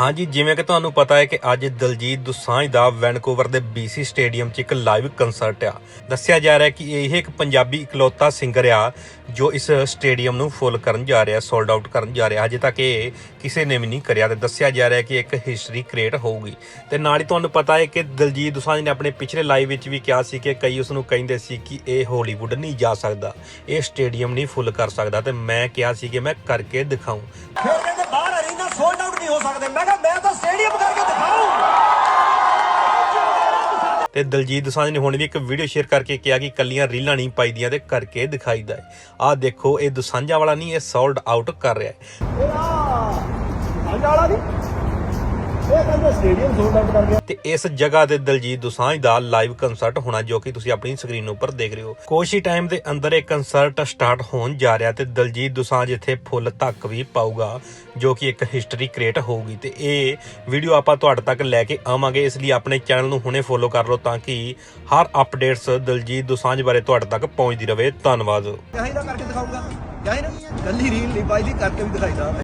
ਹਾਂਜੀ, ਜਿਵੇਂ ਕਿ ਤੁਹਾਨੂੰ ਪਤਾ ਹੈ ਕਿ ਅੱਜ ਦਲਜੀਤ ਦੁਸਾਂਝ ਦਾ ਵੈਨਕੂਵਰ ਦੇ BC ਸਟੇਡੀਅਮ 'ਚ ਇੱਕ ਲਾਈਵ ਕੰਸਰਟ ਆ। ਦੱਸਿਆ ਜਾ ਰਿਹਾ ਕਿ ਇਹ ਇੱਕ ਪੰਜਾਬੀ ਇਕਲੌਤਾ ਸਿੰਗਰ ਆ ਜੋ ਇਸ ਸਟੇਡੀਅਮ ਨੂੰ ਫੁੱਲ ਕਰਨ ਜਾ ਰਿਹਾ ਸੋਲਡ ਆਊਟ ਕਰਨ ਜਾ ਰਿਹਾ। ਹਜੇ ਤੱਕ ਇਹ ਕਿਸੇ ਨੇ ਵੀ ਨਹੀਂ ਕਰਿਆ ਤੇ ਦੱਸਿਆ ਜਾ ਰਿਹਾ ਕਿ ਇੱਕ ਹਿਸਟਰੀ ਕ੍ਰੀਏਟ ਹੋਊਗੀ। ਤੇ ਨਾਲ ਹੀ ਤੁਹਾਨੂੰ ਪਤਾ ਹੈ ਕਿ ਦਲਜੀਤ ਦੁਸਾਂਝ ਨੇ ਆਪਣੇ ਪਿਛਲੇ ਲਾਈਵ ਵਿੱਚ ਵੀ ਕਿਹਾ ਸੀ ਕਿ ਕਈ ਉਸ ਨੂੰ ਕਹਿੰਦੇ ਸੀ ਕਿ ਇਹ ਹਾਲੀਵੁੱਡ ਨਹੀਂ ਜਾ ਸਕਦਾ, ਇਹ ਸਟੇਡੀਅਮ ਨਹੀਂ ਫੁੱਲ ਕਰ ਸਕਦਾ ਤੇ ਮੈਂ ਕਿਹਾ ਸੀ ਕਿ ਮੈਂ ਕਰਕੇ ਦਿਖਾਊਂ ਫਿਰ ਕਹਿੰਦੇ ਬਾਹਰ ਅਰੀਨਾ ਸੋਲਡ ਆਊਟ ਨਹੀਂ ਹੋ ਸਕਦੇ। ਮੈਂ ਕਿਹਾ ਮੈਂ ਤਾਂ ਸਟੇਡੀਅਮ ਕਰਕੇ ਦਿਖਾਉਂ ਤੇ ਦਲਜੀਤ ਦੋਸਾਂਝ ਨੇ ਹੁਣ ਵੀ ਇੱਕ ਵੀਡੀਓ ਸ਼ੇਅਰ ਕਰਕੇ ਕਿਹਾ ਕਿ ਕੱਲੀਆਂ ਰੀਲਾਂ ਨਹੀਂ ਪਾਈਦੀਆਂ ਤੇ ਕਰਕੇ ਦਿਖਾਈਦਾ ਹੈ। ਆਹ ਦੇਖੋ ਇਹ ਦੋਸਾਂਝਾ ਵਾਲਾ ਨਹੀਂ ਇਹ ਸੋਲਡ ਆਊਟ ਕਰ ਰਿਹਾ ਹੈ। ਵਾਲਾ ਨਹੀਂ ਸਟੇਡੀਅਮ ਸੋਲਡ ਆਊਟ ਕਰ ਗਿਆ। ਤੇ ਇਸ ਜਗ੍ਹਾ ਤੇ ਦਲਜੀਤ ਦੋਸਾਂਝ ਦਾ ਲਾਈਵ ਕੰਸਰਟ ਹੋਣਾ ਜੋ ਕਿ ਤੁਸੀਂ ਆਪਣੀ ਸਕਰੀਨ ਉੱਪਰ ਦੇਖ ਰਹੇ ਹੋ। ਕੁਛ ਹੀ ਟਾਈਮ ਦੇ ਅੰਦਰ ਇਹ ਕੰਸਰਟ ਸਟਾਰਟ ਹੋਣ ਜਾ ਰਿਹਾ ਤੇ ਦਲਜੀਤ ਦੋਸਾਂਝ ਇੱਥੇ ਫੁੱਲ ਤੱਕ ਵੀ ਪਾਊਗਾ ਜੋ ਕਿ ਇੱਕ ਹਿਸਟਰੀ ਕ੍ਰੀਏਟ ਹੋਊਗੀ। ਤੇ ਇਹ ਵੀਡੀਓ ਆਪਾਂ ਤੁਹਾਡੇ ਤੱਕ ਲੈ ਕੇ ਆਵਾਂਗੇ ਇਸ ਲਈ ਆਪਣੇ ਚੈਨਲ ਨੂੰ ਹੁਣੇ ਫੋਲੋ ਕਰ ਲਓ ਤਾਂ ਕਿ ਹਰ ਅਪਡੇਟਸ ਦਲਜੀਤ ਦੋਸਾਂਝ ਬਾਰੇ ਤੁਹਾਡੇ ਤੱਕ ਪਹੁੰਚਦੀ ਰਹੇ। ਧੰਨਵਾਦ। ਯਹੀਂ ਦਾ ਕਰਕੇ ਦਿਖਾਊਂਗਾ। ਯਹੀਂ ਨਾ ਗੱਲੀ ਰੀਲ ਨਹੀਂ ਪਾਈ ਦੀ ਕਰਕੇ ਵੀ ਦਿਖਾਈਦਾ